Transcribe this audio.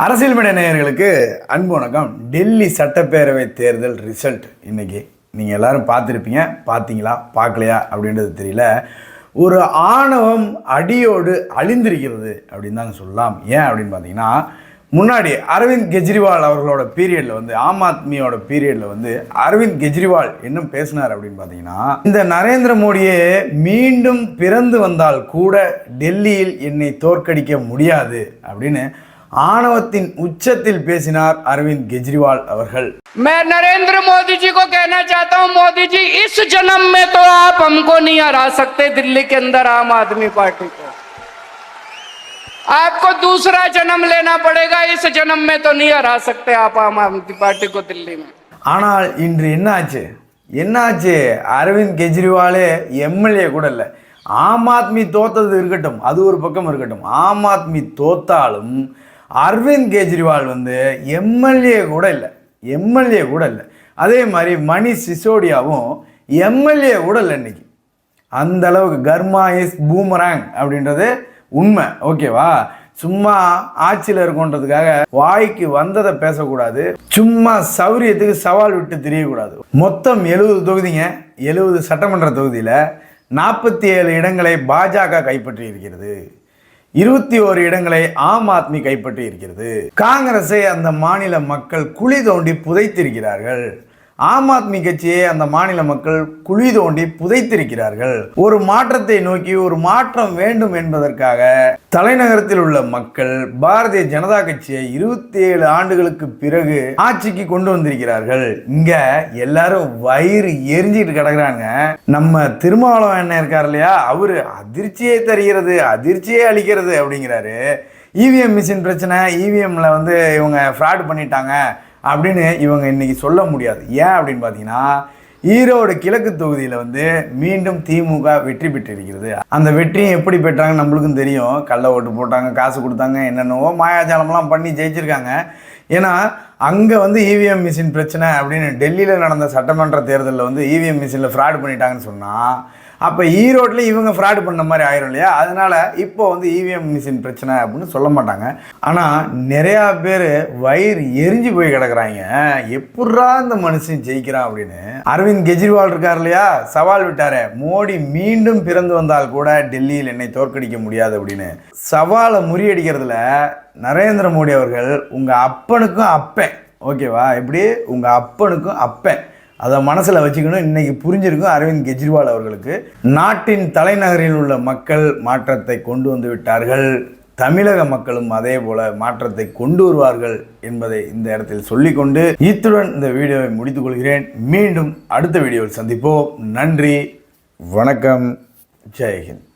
அரசியல் மீடிய நேயர்களுக்கு அன்பு வணக்கம். டெல்லி சட்டப்பேரவை தேர்தல் ரிசல்ட். இன்னைக்கு நீங்கள் எல்லாரும் பார்த்துருப்பீங்க. பார்த்தீங்களா? பார்க்கலையா? அப்படின்றது தெரியல. ஒரு ஆணவம் அடியோடு அழிந்திருக்கிறது அப்படின்னு தாங்க சொல்லலாம். ஏன் அப்படின்னு பார்த்தீங்கன்னா முன்னாடி அரவிந்த் கெஜ்ரிவால் அவர்களோட பீரியடில் வந்து ஆம் ஆத்மியோட பீரியடில் வந்து அரவிந்த் கெஜ்ரிவால் என்ன பேசினார் அப்படின்னு பார்த்தீங்கன்னா இந்த நரேந்திர மோடியே மீண்டும் பிறந்து வந்தால் கூட டெல்லியில் என்னை தோற்கடிக்க முடியாது அப்படின்னு ஆணவத்தின் உச்சத்தில் பேசினார் அரவிந்த் கெஜ்ரிவால் அவர்கள் मैं नरेंद्र मोदी जी को कहना चाहता हूं मोदी जी इस जन्म में तो आप हमको नहीं हरा सकते दिल्ली के अंदर आम आदमी पार्टी को आपको दूसरा जन्म लेना पड़ेगा इस जन्म में तो नहीं हरा सकते आप आम आदमी पार्टी को दिल्ली में ஆனால் இன்று என்னாச்சு என்னாச்சு அரவிந்த் கெஜ்ரிவாலே எம்எல்ஏ கூட இல்லை ஆம் ஆத்மி தோத்தது இருக்கட்டும் அது ஒரு பக்கம் இருக்கட்டும் ஆம் ஆத்மி தோத்தாலும் அரவிந்த் கெஜ்ரிவால் வந்து எம்எல்ஏ கூட இல்லை. எம்எல்ஏ கூட இல்லை. அதே மாதிரி மணி சிசோடியாவும் எம்எல்ஏ கூட இல்லை இன்னைக்கு. அந்த அளவுக்கு கர்மா இஸ் பூமராங் அப்படின்றது உண்மை. ஓகேவா? சும்மா ஆட்சியில் இருக்கோன்றதுக்காக வாய்க்கு வந்ததை பேசக்கூடாது. சும்மா சௌரியத்துக்கு சவால் விட்டு தெரியக்கூடாது. மொத்தம் எழுபது தொகுதிங்க. எழுபது சட்டமன்ற தொகுதியில் நாற்பத்தி ஏழு இடங்களை பாஜக கைப்பற்றி இருக்கிறது இருபத்தி ஓரு இடங்களை ஆம் ஆத்மி கைப்பற்றி இருக்கிறது காங்கிரஸை அந்த மாநில மக்கள் குழி தோண்டி புதைத்திருக்கிறார்கள். ஆம் ஆத்மி கட்சியை அந்த மாநில மக்கள் குழி தோண்டி புதைத்திருக்கிறார்கள். ஒரு மாற்றத்தை நோக்கி ஒரு மாற்றம் வேண்டும் என்பதற்காக தலைநகரத்தில் உள்ள மக்கள் பாரதிய ஜனதா கட்சியை இருபத்தி ஏழு ஆண்டுகளுக்கு பிறகு ஆட்சிக்கு கொண்டு வந்திருக்கிறார்கள். இங்க எல்லாரும் வயிறு எரிஞ்சிட்டு கிடக்குறாங்க. நம்ம திருமாவளவன் என்ன இருக்கார் இல்லையா? அவரு அதிர்ச்சியை தருகிறது அதிர்ச்சியை அளிக்கிறது அப்படிங்கிறாரு. இவிஎம் மிஷின் பிரச்சனை இவிஎம்ல வந்து இவங்க ஃப்ராட் பண்ணிட்டாங்க. அப்படின்னு இவங்க இன்றைக்கி சொல்ல முடியாது. ஏன் அப்படின்னு பார்த்தீங்கன்னா ஈரோடு கிழக்கு தொகுதியில் வந்து மீண்டும் திமுக வெற்றி பெற்றிருக்கிறது. அந்த வெற்றியும் எப்படி பெற்றாங்க நம்மளுக்கும் தெரியும். கள்ள ஓட்டு போட்டாங்க காசு கொடுத்தாங்க என்னென்னவோ மாயாஜாலம்லாம் பண்ணி ஜெயிச்சிருக்காங்க. ஏன்னா அங்கே வந்து இவிஎம் மிஷின் பிரச்சனை அப்படின்னு டெல்லியில் நடந்த சட்டமன்ற தேர்தலில் வந்து இவிஎம் மிஷினில் ஃப்ராட் பண்ணிட்டாங்கன்னு சொன்னால் அப்போ ஈரோட்டில் இவங்க ஃப்ராடு பண்ண மாதிரி ஆயிரும் இல்லையா? அதனால இப்போ வந்து இவிஎம் மிஷின் பிரச்சனை அப்படின்னு சொல்ல மாட்டாங்க. ஆனால் நிறையா பேர் வயிறு எரிஞ்சு போய் கிடக்குறாங்க. எப்பட்றா இந்த மனுஷன் ஜெயிக்கிறான் அப்படின்னு. அரவிந்த் கெஜ்ரிவால் இருக்கார் இல்லையா? சவால் விட்டாரே. மோடி மீண்டும் பிறந்து வந்தால் கூட டெல்லியில் என்னை தோற்கடிக்க முடியாது அப்படின்னு. சவாலை முறியடிக்கிறதுல நரேந்திர மோடி அவர்கள் உங்கள் அப்பனுக்கும் அப்பேன். ஓகேவா? எப்படி? உங்கள் அப்பனுக்கும் அப்பேன். அதை மனசில் வச்சுக்கணும். இன்றைக்கி புரிஞ்சிருக்கும் அரவிந்த் கெஜ்ரிவால் அவர்களுக்கு. நாட்டின் தலைநகரில் உள்ள மக்கள் மாற்றத்தை கொண்டு வந்து விட்டார்கள். தமிழக மக்களும் அதே போல மாற்றத்தை கொண்டு வருவார்கள் என்பதை இந்த இடத்தில் சொல்லிக்கொண்டு இத்துடன் இந்த வீடியோவை முடித்துக் கொள்கிறேன். மீண்டும் அடுத்த வீடியோவில் சந்திப்போம். நன்றி வணக்கம் ஜெய்ஹிந்த்